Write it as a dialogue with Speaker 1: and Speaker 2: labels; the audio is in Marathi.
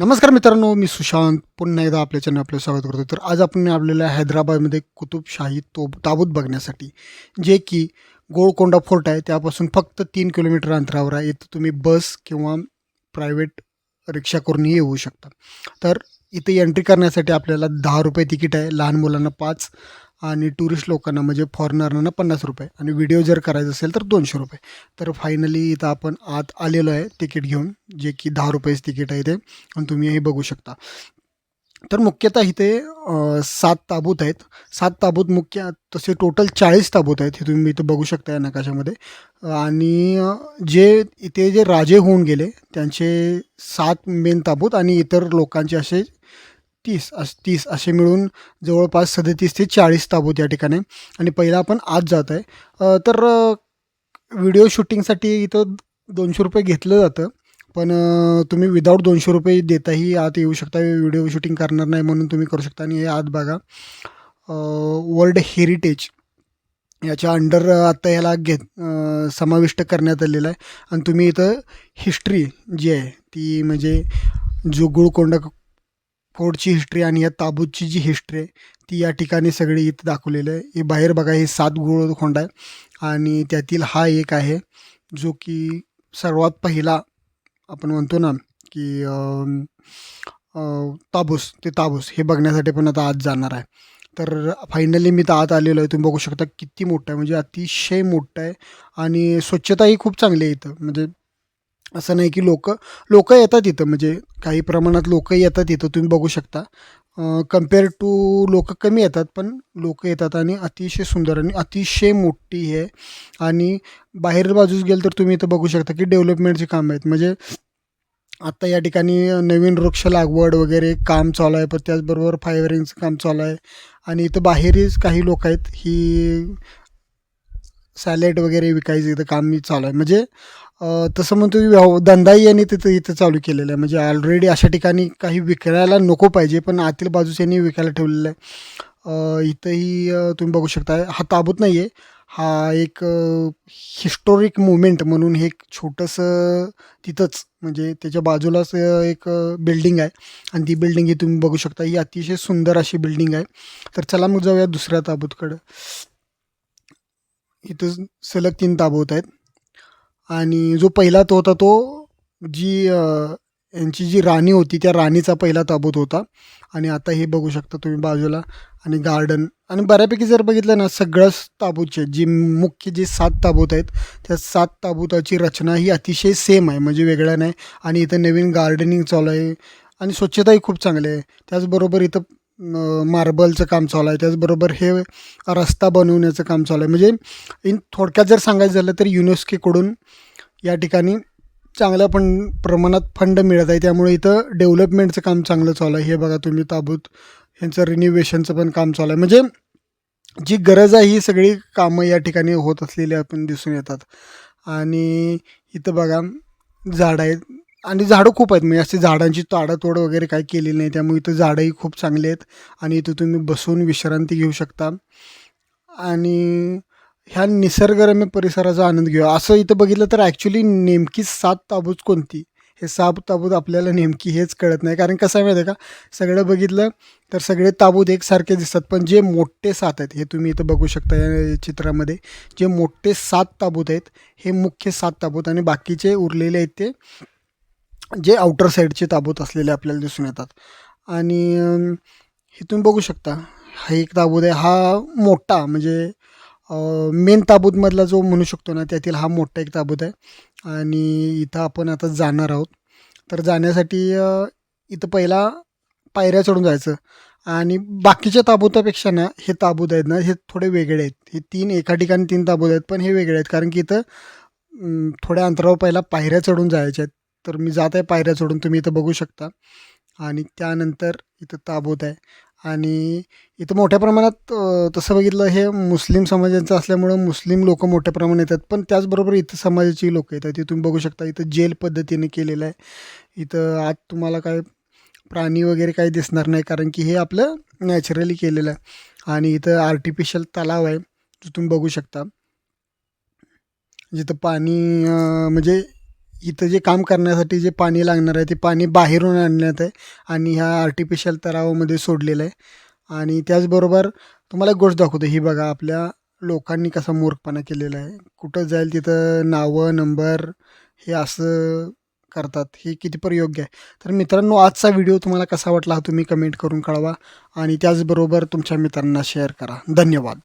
Speaker 1: नमस्कार मित्रांनो मी सुशांत. पुन्हा एकदा आपल्या चॅनल आपलं स्वागत करतो. तर आज आपण आपल्याला हैदराबादमध्ये कुतुबशाही तो ताबूत बघण्यासाठी जे की गोळकोंडा फोर्ट आहे त्यापासून फक्त तीन किलोमीटर अंतरावर आहे. इथं तुम्ही बस किंवा प्रायव्हेट रिक्षा करूनही येऊ शकता. तर इथे एंट्री करण्यासाठी आपल्याला दहा रुपये तिकीट आहे लहान मुलांना पाच आणि टुरिस्ट लोकांना म्हणजे फॉरेनरना पन्नास रुपये. आणि व्हिडिओ जर करायचा असेल तर दोनशे रुपये. तर फायनली इथं आपण आत आलेलो आहे तिकीट घेऊन जे की दहा रुपयेच तिकीट आहे ते आणि तुम्ही हे बघू शकता. तर मुख्यतः इथे सात ताबूत आहेत. सात ताबूत मुख्य तसे टोटल चाळीस ताबूत आहेत हे तुम्ही इथं बघू शकता या नकाशामध्ये. आणि जे इथे जे राजे होऊन गेले त्यांचे सात मेन ताबूत आणि इतर लोकांचे असे तीस अस तीस असे मिळून जवळपास सदतीस ते चाळीस ताबूत या ठिकाणी. आणि पहिला आपण आज जात आहे तर व्हिडिओ शूटिंगसाठी इथं दोनशे रुपये घेतलं जातं. पण तुम्ही विदाऊट दोनशे रुपये देताही आत येऊ शकता व्हिडिओ शूटिंग करणार नाही म्हणून तुम्ही करू शकता आणि हे आत बघा. वर्ल्ड हेरिटेज याच्या अंडर आत्ता याला घेत समाविष्ट करण्यात आलेलं आहे. आणि तुम्ही इथं हिस्ट्री जी आहे ती म्हणजे जोगुळकोंडा फोर्टची हिस्ट्री आणि या ताबूतची जी हिस्ट्री आहे ती या ठिकाणी सगळी इथं दाखवलेलं आहे. हे बाहेर बघा हे सात गुळकोंडा आहे. आणि त्यातील हा एक आहे जो की सर्वात पहिला आपण म्हणतो ना की ताबूस ते ताबूस हे बघण्यासाठी पण आता आज जाणार आहे. तर फायनली मी तर आत आलेलो आहे. तुम्ही बघू शकता किती मोठं आहे. म्हणजे अतिशय मोठं आहे आणि स्वच्छताही खूप चांगली आहे इथं. म्हणजे असं नाही की लोक लोक येतात इथं. म्हणजे काही प्रमाणात लोक येतात इथं. तुम्ही बघू शकता. कंपेअर टू लोक कमी येतात पण लोक येतात आणि अतिशय सुंदर आणि अतिशय मोठी आहे. आणि बाहेर बाजूस गेल तर तुम्ही इथं बघू शकता की डेव्हलपमेंटचे काम आहेत म्हणजे आत्ता या ठिकाणी नवीन वृक्ष लागवड वगैरे काम चालू आहे पण त्याचबरोबर फायरिंगचं काम चालू आहे आणि इथं बाहेरच काही लोक आहेत ही सॅलेड वगैरे विकायचं इथं काम मी चालू आहे. म्हणजे तसं म्हणतो व्यव धंदाही हो, यांनी तिथं इथं चालू केलेलं आहे. म्हणजे ऑलरेडी अशा ठिकाणी काही विकायला नको पाहिजे पण आतील बाजूस यांनी विकायला ठेवलेलं आहे. इथंही तुम्ही बघू शकता हा ताबूत नाही आहे हा एक हिस्टोरिक मुवमेंट म्हणून हे एक छोटंसं तिथंच म्हणजे त्याच्या बाजूलाच एक बिल्डिंग आहे. आणि ती बिल्डिंग ही तुम्ही बघू शकता ही अतिशय सुंदर अशी बिल्डिंग आहे. तर चला मग जाऊया दुसऱ्या ताबूतकडं. इथं सलग तीन ताबवत आहेत. आणि जो पहिला तो होता तो जी यांची जी राणी होती त्या राणीचा पहिला ताबूत होता. आणि आता हे बघू शकता तुम्ही बाजूला आणि गार्डन आणि बऱ्यापैकी जर बघितलं ना सगळंच ताबूतचे जी मुख्य जे सात ताबूत आहेत त्या सात ताबूताची रचना ही अतिशय सेम आहे म्हणजे वेगळं नाही. आणि इथं नवीन गार्डनिंग चालू आहे. आणि स्वच्छताही खूप चांगली आहे. त्याचबरोबर इथं मार्बलचं काम चालू आहे. त्याचबरोबर हे रस्ता बनवण्याचं काम चालू आहे. म्हणजे इन थोडक्यात जर सांगायचं झालं तर युनेस्कोकडून या ठिकाणी चांगल्या पण प्रमाणात फंड मिळत आहे. त्यामुळे इथं डेव्हलपमेंटचं काम चांगलं चालू आहे. हे बघा तुम्ही ताबूत. ह्यांचं रिन्युवेशनचं पण काम चालू आहे. म्हणजे जी गरज आहे ही सगळी कामं या ठिकाणी होत असलेली आपण दिसून येतात. आणि इथं बघा झाडं आहेत. आणि झाडं खूप आहेत. म्हणजे अशी झाडांची ताडतोड वगैरे काही केलेली नाही. त्यामुळे इथं झाडंही खूप चांगली आहेत आणि इथं तुम्ही बसून विश्रांती घेऊ शकता. आणि ह्या निसर्गरम्य परिसराचा आनंद घेऊ असं इथं बघितलं तर ॲक्च्युली नेमकी सात ताबूत कोणती? हे सात ताबूत आपल्याला नेमकी हेच कळत नाही. कारण कसं आहे माहिती आहे का? सगळं बघितलं तर सगळे ताबूत एकसारखे दिसतात. पण जे मोठे सात आहेत हे तुम्ही इथं बघू शकता या चित्रामध्ये. जे मोठे सात ताबूत आहेत हे मुख्य सात ताबूत आणि बाकीचे उरलेले आहेत ते जे आउटर साईडचे ताबूत असलेले आपल्याला दिसून येतात. आणि अम, हे तुम्ही बघू शकता हा एक ताबूत आहे हा मोठा म्हणजे मेन ताबूतमधला जो म्हणू शकतो ना त्यातील हा मोठा एक ताबूत आहे. आणि इथं आपण आता जाणार आहोत. तर जाण्यासाठी इथं पहिला पायऱ्या चढून जायचं. आणि बाकीच्या ताबूतापेक्षा ना हे ताबूत आहेत ना हे थोडे वेगळे आहेत. हे तीन एका ठिकाणी तीन ताबूत आहेत पण हे वेगळे आहेत. कारण की इथं थोड्या अंतरावर पहिला पायऱ्या चढून जायच्या आहेत. तर मी जात आहे पायऱ्या चढून तुम्ही इथं बघू शकता. आणि त्यानंतर इथं ताबूत आहे. आणि इथं मोठ्या प्रमाणात तसं बघितलं हे मुस्लिम समाजाचं असल्यामुळं मुस्लिम लोक मोठ्या प्रमाणात येतात. पण त्याचबरोबर इथं समाजाची लोकं येतात. ते तुम्ही बघू शकता इथं जेल पद्धतीने केलेलं आहे. इथं आत तुम्हाला काय प्राणी वगैरे काही दिसणार नाही कारण की हे आपलं नॅचरली केलेलं आहे. आणि इथं आर्टिफिशियल तलाव आहे जो तुम्ही बघू शकता. जिथं पाणी म्हणजे इथं जे काम करण्यासाठी जे पाणी लागणार आहे ते पाणी बाहेरून आणण्यात आहे आणि ह्या आर्टिफिशियल तलावामध्ये सोडलेलं आहे. आणि त्याचबरोबर तुम्हाला एक गोष्ट दाखवतो ही बघा आपल्या लोकांनी कसा मूर्खपणा केलेला आहे. कुठं जाईल तिथं नावं नंबर हे असं करतात हे कितीपर योग्य आहे. तर मित्रांनो आजचा व्हिडिओ तुम्हाला कसा वाटला हा तुम्ही कमेंट करून कळवा आणि त्याचबरोबर तुमच्या मित्रांना शेअर करा. धन्यवाद.